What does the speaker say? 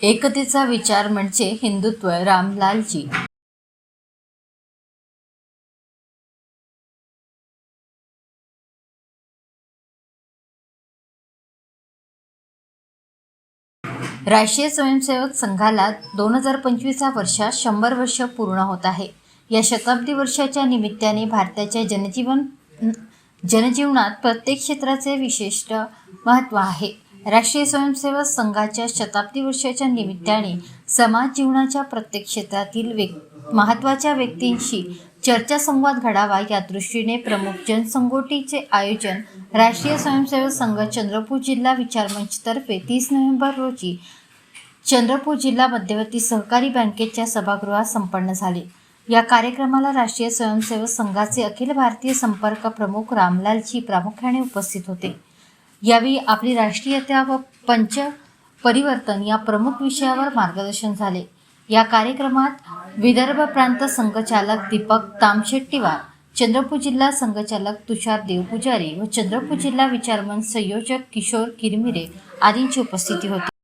एकतेचा विचार म्हणजे हिंदुत्व रामलालजी. राष्ट्रीय स्वयंसेवक संघाला दोन हजार पंचवीसच्या वर्षात शंभर वर्ष पूर्ण होत आहे. या शताब्दी वर्षाच्या निमित्ताने भारताच्या जनजीवन जनजीवनात प्रत्येक क्षेत्राचे विशिष्ट महत्त्व आहे. राष्ट्रीय स्वयंसेवक संघाच्या शताब्दी वर्षाच्या निमित्ताने समाज जीवनाच्या प्रत्येक क्षेत्रातील व्यक् महत्त्वाच्या व्यक्तींशी चर्चासंवाद घडावा या दृष्टीने प्रमुख जनसंगोटीचे आयोजन राष्ट्रीय स्वयंसेवक संघ चंद्रपूर जिल्हा विचारमंचतर्फे तीस नोव्हेंबर रोजी चंद्रपूर जिल्हा मध्यवर्ती सहकारी बँकेच्या सभागृहात संपन्न झाले. या कार्यक्रमाला राष्ट्रीय स्वयंसेवक संघाचे अखिल भारतीय संपर्क प्रमुख रामलालजी प्रामुख्याने उपस्थित होते. यावेळी आपली राष्ट्रीयता व पंच परिवर्तन या प्रमुख विषयावर मार्गदर्शन झाले. या कार्यक्रमात विदर्भ प्रांत संघचालक दीपक तामशेट्टीवार चंद्रपूर जिल्हा संघचालक तुषार देवपुजारी व चंद्रपूर जिल्हा विचारमन संयोजक किशोर किरमिरे आदींची उपस्थिती होती.